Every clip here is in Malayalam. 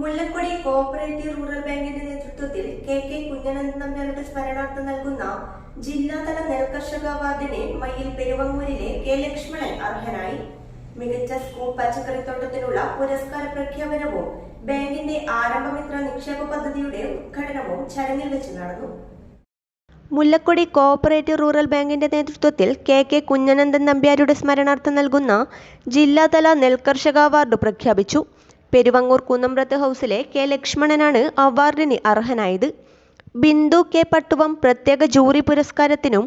മുല്ലക്കൊടി കോഓപ്പറേറ്റീവ് റൂറൽ ബാങ്കിന്റെ നേതൃത്വത്തിൽ കെ കെ കുഞ്ഞനന്ദൻ നമ്പ്യാരുടെ സ്മരണാർത്ഥം നൽകുന്ന ജില്ലാതല നെൽകർഷക അവാർഡിന് മയ്യിൽ പെരുവങ്ങൂരിലെ കെ ലക്ഷ്മണൻ അർഹനായി. മികച്ച സ്കൂൾ പച്ചക്കറിത്തോട്ടത്തിനുള്ള പുരസ്കാര പ്രഖ്യാപനവും ബാങ്കിന്റെ ആരംഭമിത്ര നിക്ഷേപ പദ്ധതിയുടെ ഉദ്ഘാടനവും ചടങ്ങിൽ വെച്ച് നടന്നു. മുല്ലക്കൊടി കോഓപ്പറേറ്റീവ് റൂറൽ ബാങ്കിന്റെ നേതൃത്വത്തിൽ കെ കെ കുഞ്ഞനന്ദൻ നമ്പ്യാരുടെ സ്മരണാർത്ഥം നൽകുന്ന ജില്ലാതല നെൽകർഷക അവാർഡ് പ്രഖ്യാപിച്ചു. പെരുവങ്ങൂർ കുന്നമ്പ്രത്ത് ഹൗസിലെ കെ ലക്ഷ്മണനാണ് അവാർഡിന് അർഹനായത്. ബിന്ദു കെ പട്ടുവം പ്രത്യേക jury പുരസ്കാരത്തിനും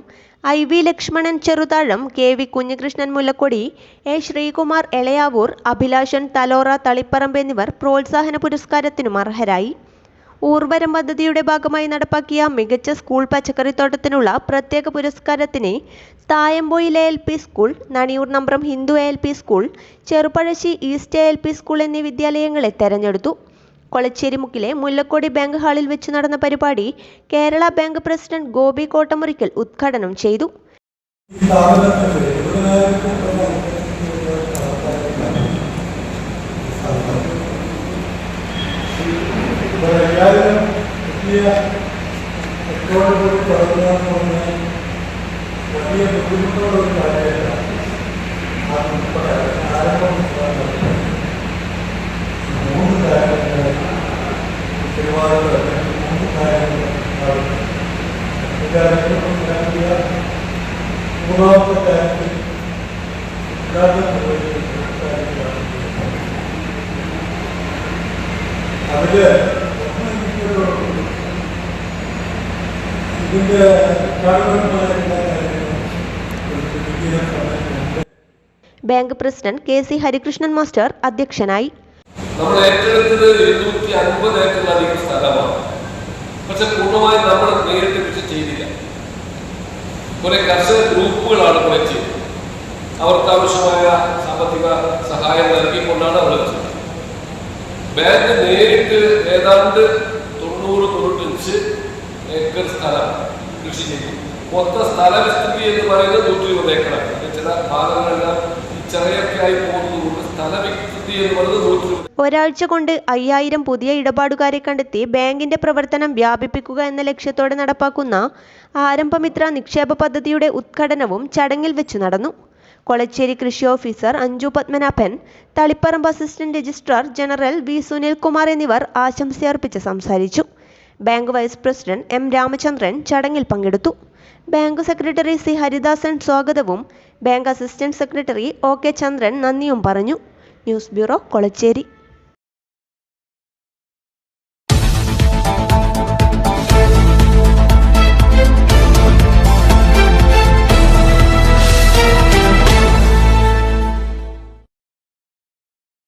I V Lakshmanan Cheruthazham K V Kunhikrishnan Mullakkodi A Sreekumar Elayavoor Abhilashan Thalora Taliparamba എന്നിവർ പ്രോത്സാഹന പുരസ്കാരത്തിനും അർഹരായി. ഊർവരം പദ്ധതിയുടെ ഭാഗമായി നടപ്പാക്കിയ മികച്ച സ്കൂൾ പച്ചക്കറിത്തോട്ടത്തിനുള്ള പ്രത്യേക പുരസ്കാരത്തിന് തായമ്പോയിലെ L P school Naniyur Nambram Hindu L P school Cherupazhassi east L P school എന്നീ വിദ്യാലയങ്ങളെ തെരഞ്ഞെടുത്തു. കൊളച്ചേരി മുക്കിലെ മുല്ലക്കോടി ബാങ്ക് ഹാളിൽ വെച്ച് നടന്ന പരിപാടി കേരള ബാങ്ക് പ്രസിഡന്റ് ഗോപി കോട്ടമുറിക്കൽ ഉദ്ഘാടനം ചെയ്തു. പുതിയ ടെക്നോളജി തുടങ്ങുന്നതെന്ന് പറഞ്ഞാൽ വലിയ ബുദ്ധിമുട്ടുള്ള ഒരു കാര്യമല്ല ആ ഉൾപ്പെടെ ആരംഭം മുതലാണ് മൂന്ന് കാര്യങ്ങൾ ഒരുപാട് മൂന്ന് കാര്യങ്ങൾ വിദ്യാലയത്തിൽ മൂന്നാമത്തെ കാര്യത്തിൽ ഉദ്ഘാടനം ഇതിന്റെ bank president K C Harikrishnan master അധ്യക്ഷനായി. നമ്മൾ ഏറ്റെടുത്തത് എഴുന്നൂറ്റി അൻപത് ഏക്കറിലധികം സ്ഥലമാണ്. പക്ഷെ പൂർണമായും നമ്മൾ നേരിട്ട് കൃഷി ചെയ്തില്ല. കുറെ കർഷക ഗ്രൂപ്പുകളാണ് കുറെ ചെയ്തത് അവർക്ക് ആവശ്യമായ സാമ്പത്തിക സഹായം നൽകിക്കൊണ്ടാണ് അവർ ചെയ്തത് ബാങ്ക് നേരിട്ട് ഏതാണ്ട് ഏക്കർ സ്ഥലം കൃഷി ചെയ്തു. മൊത്ത സ്ഥല വിസ്തൃതി എന്ന് പറയുന്നത് നൂറ്റി ഇരുപത് ഏക്കറാണ് ചില ഭാഗങ്ങളെല്ലാം ഈ ചെറിയൊക്കെ ആയി പോകുന്നതുകൊണ്ട് സ്ഥല വിസ്തൃതി എന്ന് പറയുന്നത് നൂറ്റി ഒരാഴ്ച കൊണ്ട് അയ്യായിരം പുതിയ ഇടപാടുകാരെ കണ്ടെത്തി ബാങ്കിന്റെ പ്രവർത്തനം വ്യാപിപ്പിക്കുക എന്ന ലക്ഷ്യത്തോടെ നടപ്പാക്കുന്ന ആരംഭമിത്ര നിക്ഷേപ പദ്ധതിയുടെ ഉദ്ഘാടനവും ചടങ്ങിൽ വെച്ച് നടന്നു. കൊളച്ചേരി കൃഷി officer Anju Padmanabhan Taliparamba assistant registrar general V Sunilkumar എന്നിവർ ആശംസയർപ്പിച്ച് സംസാരിച്ചു. Bank vice president M Ramachandran ചടങ്ങിൽ പങ്കെടുത്തു. ബാങ്ക് സെക്രട്ടറി സി ഹരിദാസൻ സ്വാഗതവും bank assistant secretary O K Chandran നന്ദിയും പറഞ്ഞു. News bureau Kolachery.